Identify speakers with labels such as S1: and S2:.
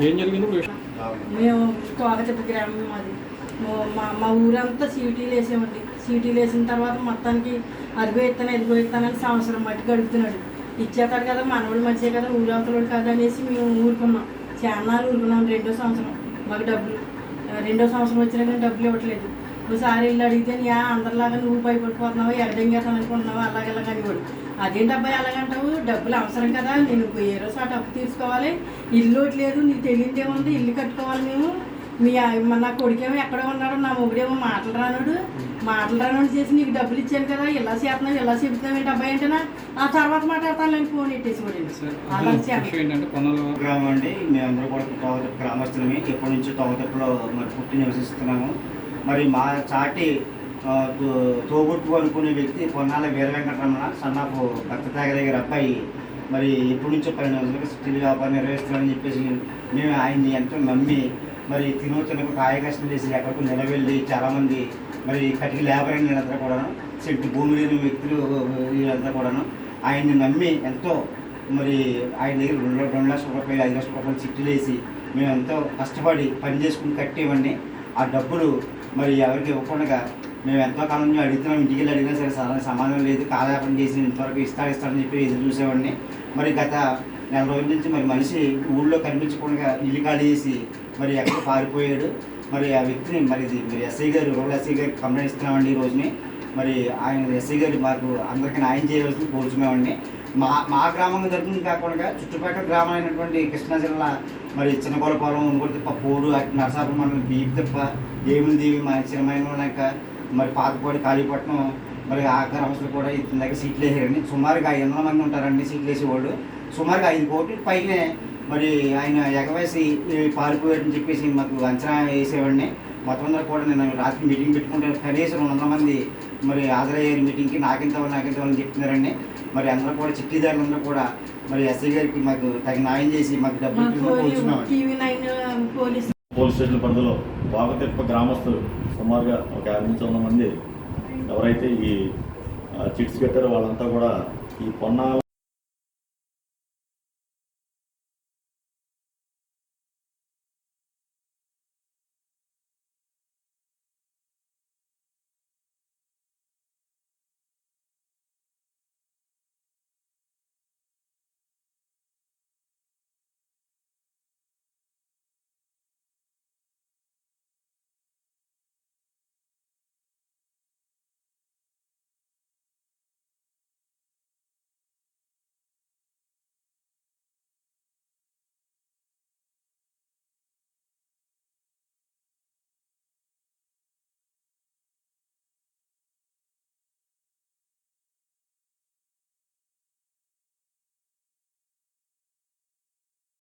S1: ఏం జరిగింది?
S2: మేము కోకచెట్టు గ్రామం మాది. మా- మా ఊరంతా సీటీలు వేసామండి. సీటీలు వేసిన తర్వాత మొత్తానికి అదిగో ఇస్తాను ఎదిగో ఇస్తానని సంవత్సరం బట్టి గడుపుతున్నాడు. ఇచ్చేస్తాడు కదా మనవాడు మంచిదే కదా ఊరవతలోడు కదా అనేసి మేము ఊరుకున్నాం. చాలా ఊరుకున్నాం రెండో సంవత్సరం. మాకు డబ్బులు రెండో సంవత్సరం వచ్చినా కానీ డబ్బులు ఇవ్వట్లేదు. ఒకసారి వెళ్ళి అడిగితే యా అందరిలాగా నువ్వు భయపడిపోతున్నావు ఎగడంగేస్తాను అనుకుంటున్నావు? అలాగెలా కానివాడు అదేంటి అబ్బాయి అలాగంటావు డబ్బులు అవసరం కదా నేను ఏ రోజు ఆ డబ్బు తీసుకోవాలి ఇల్లు ఒకటి లేదు నీకు తెలియదేముంది ఇల్లు కట్టుకోవాలి మేము. మీ నా కొడుకేమో ఎక్కడ ఉన్నాడు నా మొగుడేమో మాటలు రానుడు. మాటలు రానుడు చేసి నీకు డబ్బులు ఇచ్చాను కదా ఇలా చేస్తున్నావు ఇలా చెబుతున్నావు ఏంటి అబ్బాయి అంటేనా? ఆ తర్వాత మాట్లాడతాను ఫోన్ ఎట్టేసి కూడా
S1: సార్,
S2: అలా
S1: అసలు
S2: చేయాలి.
S1: విషయం ఏంటంటే పొన్నాల
S3: గ్రామం అండి మేమందరూ కూడా గ్రామస్తులమే. ఎప్పటి నుంచో తోగతప్పులో మరి పుట్టి నివసిస్తున్నాము. మరి మా చాటి తో- తోబుట్టు అనుకునే వ్యక్తి పొన్నాల వీరవెంకటరమణ వెంకటరమణ సన్నాపు భక్త తాగ అబ్బాయి. మరి ఎప్పటి నుంచో పది రోజులుగా స్టీల్ వ్యాపారం నిర్వహిస్తున్నారని చెప్పేసి మేము ఆయన్ని ఎంతో నమ్మి మరి తిను తినకు కాయ కష్టం చేసి ఎక్కడికి నిలవెళ్ళి చాలామంది మరి కటికి లేబర్ అయిన వీళ్ళంతా కూడాను సెట్టు భూమి లేని వ్యక్తులు వీళ్ళంతా కూడాను ఆయన్ని నమ్మి ఎంతో మరి ఆయన దగ్గర రెండు రెండు లక్షల రూపాయలు ఐదు లక్షల రూపాయలు చిట్టులు వేసి మేము ఎంతో కష్టపడి పని చేసుకుని కట్టేవన్నీ ఆ డబ్బులు మరి ఎవరికి ఇవ్వకుండా మేము ఎంతో కాలం నుంచి అడుగుతున్నాం. ఇంటికి వెళ్ళి అడిగినా సరే సమాధానం లేదు. కాలయాపన చేసి ఇంతవరకు ఇస్తాడు ఇస్తాడని చెప్పి ఎదురు చూసేవాడిని. మరి గత నెల రోజుల నుంచి మరి మనిషి ఊళ్ళో కనిపించకుండా ఇల్లు ఖాళీ చేసి మరి ఎక్కడ పారిపోయాడు. మరి ఆ వ్యక్తిని మరి మరి ఎస్ఐ గారు రూరల్ ఎస్ఐ గారికి కంప్లైంట్ ఇస్తున్నామండి ఈ రోజుని. మరి ఆయన ఎస్ఐ గారు మాకు అందరికీ న్యాయం చేయవలసింది కోరుచున్నామండి. మా మా గ్రామం తరపున కాకుండా చుట్టుపక్కల గ్రామాలైనటువంటి కృష్ణా జిల్లా మరి చిన్నగోలపాలెం ఇంకోటి తిప్ప పోడు నరసాపురం మండలం బీపి తిప్ప దేవుని దేవి మా చిన్నమైన మరి పాతపాడు కాళీపట్నం మరి ఆ గ్రామస్తులు కూడా ఇతని దగ్గర సీట్లు వేసారండి సుమారుగా ఐదు వందల మంది ఉంటారండి సీట్లు వేసేవాళ్ళు. సుమారుగా ఐదు కోట్ల పైనే మరి ఆయన ఎగవేసి పారిపోయాడని చెప్పేసి మాకు అంచనా వేసేవాడిని. మొత్తం అందరూ కూడా నేను రాత్రి మీటింగ్ పెట్టుకుంటే కనీసం రెండు వందల మంది మరి హాజరయ్యారు మీటింగ్కి. నాకింత వాళ్ళు నాకింత వాళ్ళని చెప్తున్నారండి. మరి అందరూ కూడా చిట్టిదారులందరూ కూడా మరి ఎస్ఐ గారికి మాకు తగిన న్యాయం చేసి మాకు డబ్బులు
S2: పోలీస్
S4: పోలీస్ స్టేషన్ పరిధిలో వాగతిప్ప గ్రామస్తులు సుమారుగా ఒక యాభై నుంచి వంద మంది ఎవరైతే ఈ చిట్స్ కట్టారో వాళ్ళంతా కూడా ఈ పొన్నాల